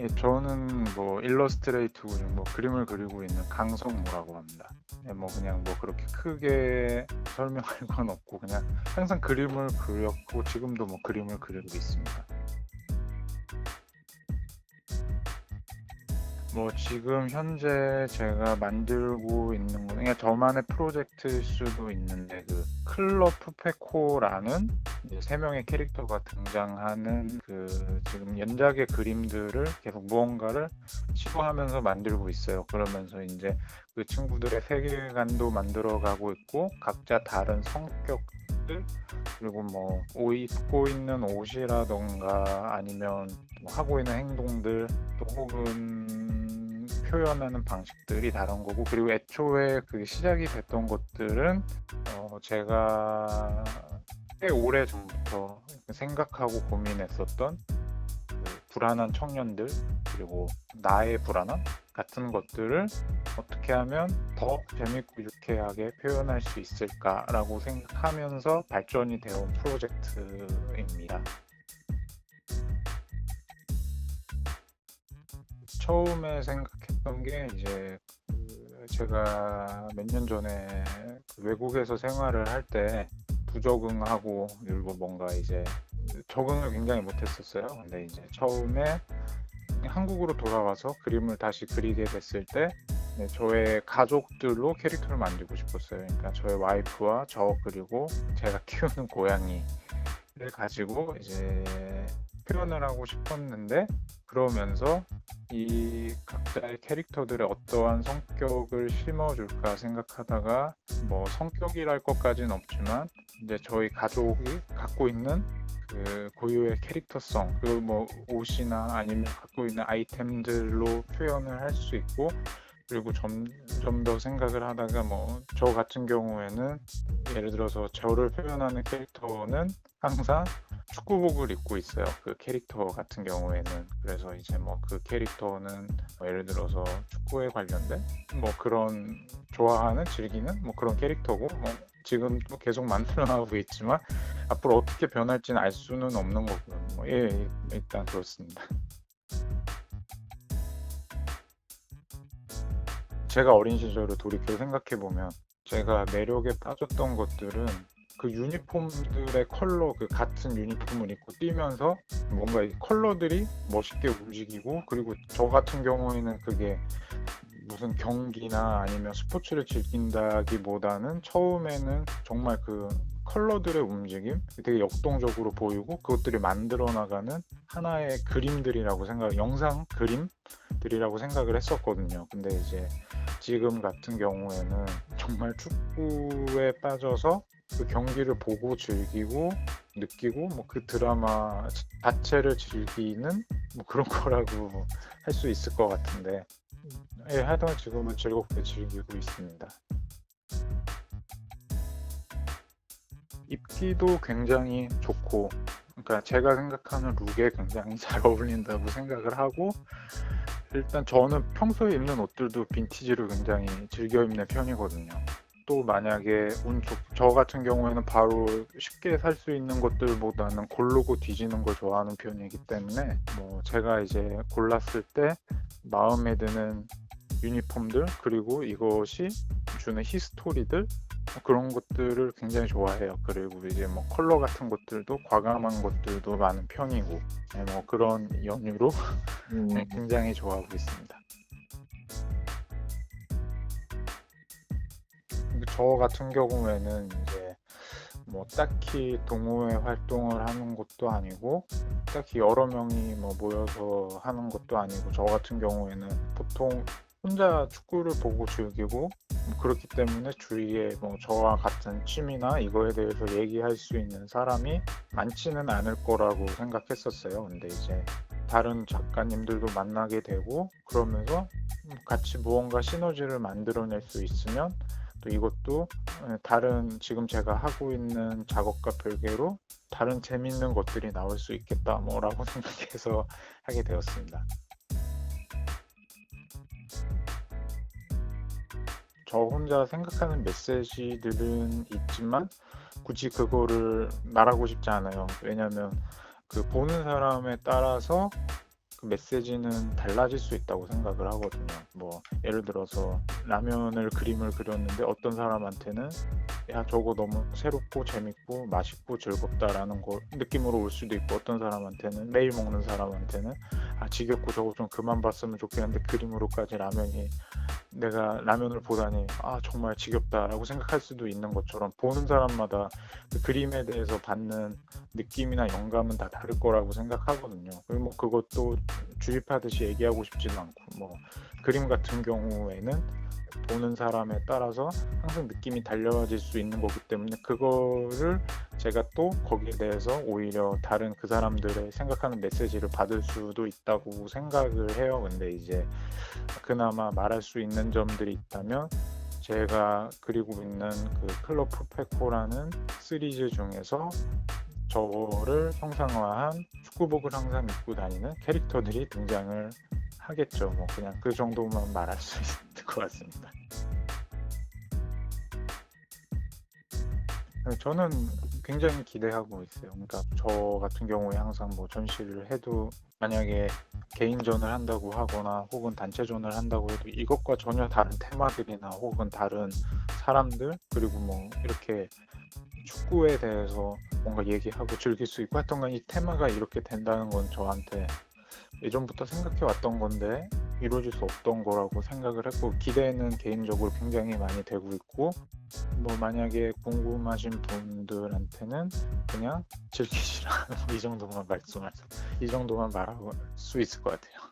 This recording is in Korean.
예, 저는 뭐 일러스트레이트 중뭐 그림을 그리고 있는 강성무라고 합니다. 예, 뭐 그냥 뭐 그렇게 크게 설명할 건 없고 그냥 항상 그림을 그렸고 지금도 뭐 그림을 그리고 있습니다. 뭐 지금 현재 제가 만들고 있는 거 그냥 저만의 프로젝트일 수도 있는데 그 클럽 푸페코라는 세 명의 캐릭터가 등장하는 그 지금 연작의 그림들을 계속 무언가를 시도하면서 만들고 있어요. 그러면서 이제 그 친구들의 세계관도 만들어가고 있고 각자 다른 성격들 그리고 뭐옷 입고 있는 옷이라던가 아니면 뭐 하고 있는 행동들 또 혹은 표현하는 방식들이 다른 거고 그리고 애초에 그 시작이 됐던 것들은 어 제가 꽤 오래 전부터 생각하고 고민했었던 그 불안한 청년들 그리고 나의 불안함 같은 것들을 어떻게 하면 더 재밌고 유쾌하게 표현할 수 있을까라고 생각하면서 발전이 되어 프로젝트입니다. 처음에 생각했던 게 이제 그 제가 몇 년 전에 그 외국에서 생활을 할때 부적응하고 그리고 뭔가 이제 적응을 굉장히 못했었어요. 근데 이제 처음에 한국으로 돌아와서 그림을 다시 그리게 됐을 때 네, 저의 가족들로 캐릭터를 만들고 싶었어요. 그러니까 저의 와이프와 저 그리고 제가 키우는 고양이를 가지고 이제 표현을 하고 싶었는데 그러면서 이 각자의 캐릭터들의 어떠한 성격을 심어줄까 생각하다가 뭐 성격이랄 것까지는 없지만 이제 저희 가족이 갖고 있는 그 고유의 캐릭터성 그리고 뭐 옷이나 아니면 갖고 있는 아이템들로 표현을 할 수 있고 그리고 점점 더 생각을 하다가 뭐 저 같은 경우에는 예를 들어서 저를 표현하는 캐릭터는 항상 축구복을 입고 있어요. 그 캐릭터 같은 경우에는 그래서 이제 뭐 그 캐릭터는 뭐 예를 들어서 축구에 관련된 뭐 그런 좋아하는 즐기는 뭐 그런 캐릭터고 뭐 지금 뭐 계속 만들어 나가고 있지만 앞으로 어떻게 변할지는 알 수는 없는 거고요. 뭐 예, 일단 그렇습니다. 제가 어린 시절을 돌이켜 생각해 보면 제가 매력에 빠졌던 것들은 그 유니폼들의 컬러 그 같은 유니폼을 입고 뛰면서 뭔가 이 컬러들이 멋있게 움직이고 그리고 저 같은 경우에는 그게 무슨 경기나 아니면 스포츠를 즐긴다기보다는 처음에는 정말 그 컬러들의 움직임? 되게 역동적으로 보이고 그것들이 만들어 나가는 하나의 그림들이라고 생각 영상 그림들이라고 생각을 했었거든요. 근데 이제 지금 같은 경우에는 정말 축구에 빠져서 그 경기를 보고 즐기고 느끼고 뭐 그 드라마 자체를 즐기는 뭐 그런 거라고 할 수 있을 것 같은데. 예, 하여튼 지금은 즐겁게 즐기고 있습니다. 입기도 굉장히 좋고 그러니까 제가 생각하는 룩에 굉장히 잘 어울린다고 생각을 하고 일단 저는 평소에 입는 옷들도 빈티지를 굉장히 즐겨 입는 편이거든요. 또 만약에 운 좋, 저 같은 경우에는 바로 쉽게 살 수 있는 것들보다는 고르고 뒤지는 걸 좋아하는 편이기 때문에 뭐 제가 이제 골랐을 때 마음에 드는 유니폼들 그리고 이것이 주는 히스토리들 뭐 그런 것들을 굉장히 좋아해요. 그리고 이제 뭐 컬러 같은 것들도 과감한 것들도 많은 편이고 네, 뭐 그런 연유로 음. 네, 굉장히 좋아하고 있습니다. 저 같은 경우에는 이제 뭐 딱히 동호회 활동을 하는 것도 아니고 딱히 여러 명이 뭐 모여서 하는 것도 아니고 저 같은 경우에는 보통 혼자 축구를 보고 즐기고 뭐 그렇기 때문에 주위에 뭐 저와 같은 취미나 이거에 대해서 얘기할 수 있는 사람이 많지는 않을 거라고 생각했었어요. 근데 이제 다른 작가님들도 만나게 되고 그러면서 같이 무언가 시너지를 만들어낼 수 있으면 또 이것도 예, 다른 지금 제가 하고 있는 작업과 별개로 다른 재밌는 것들이 나올 수 있겠다 뭐라고 생각해서 하게 되었습니다. 저 혼자 생각하는 메시지들은 있지만 굳이 그거를 말하고 싶지 않아요. 왜냐하면 그 보는 사람에 따라서 그 메시지는 달라질 수 있다고 생각을 하거든요. 뭐 예를 들어서 라면을 그림을 그렸는데 어떤 사람한테는 야 저거 너무 새롭고 재밌고 맛있고 즐겁다라는 거 느낌으로 올 수도 있고 어떤 사람한테는 매일 먹는 사람한테는 아 지겹고 저거 좀 그만 봤으면 좋겠는데 그림으로까지 라면이 내가 라면을 보다니 아 정말 지겹다라고 생각할 수도 있는 것처럼 보는 사람마다 그 그림에 대해서 받는 느낌이나 영감은 다 다를 거라고 생각하거든요. 그리고 뭐 그것도 주입하듯이 얘기하고 싶지도 않고 뭐 그림 같은 경우에는 보는 사람에 따라서 항상 느낌이 달라질 수 있는 거기 때문에 그거를 제가 또 거기에 대해서 오히려 다른 그 사람들의 생각하는 메시지를 받을 수도 있다고 생각을 해요. 근데 이제 그나마 말할 수 있는 점들이 있다면 제가 그리고 있는 그 클럽 프페코라는 시리즈 중에서 저를 형상화한 축구복을 항상 입고 다니는 캐릭터들이 등장을 하겠죠. 뭐 그냥 그 정도만 말할 수 있을 것 같습니다. 네, 저는 굉장히 기대하고 있어요. 그러니까 저 같은 경우에 항상 뭐 전시를 해도 만약에 개인전을 한다고 하거나 혹은 단체전을 한다고 해도 이것과 전혀 다른 테마들이나 혹은 다른 사람들 그리고 뭐 이렇게 축구에 대해서 뭔가 얘기하고 즐길 수 있고 하여튼 간 이 테마가 이렇게 된다는 건 저한테 예전부터 생각해 왔던 건데 이루어질 수 없던 거라고 생각을 했고 기대는 개인적으로 굉장히 많이 되고 있고 뭐 만약에 궁금하신 분들한테는 그냥 즐기시라 이 정도만 말씀하세요. 이 정도만 말할 수 있을 것 같아요.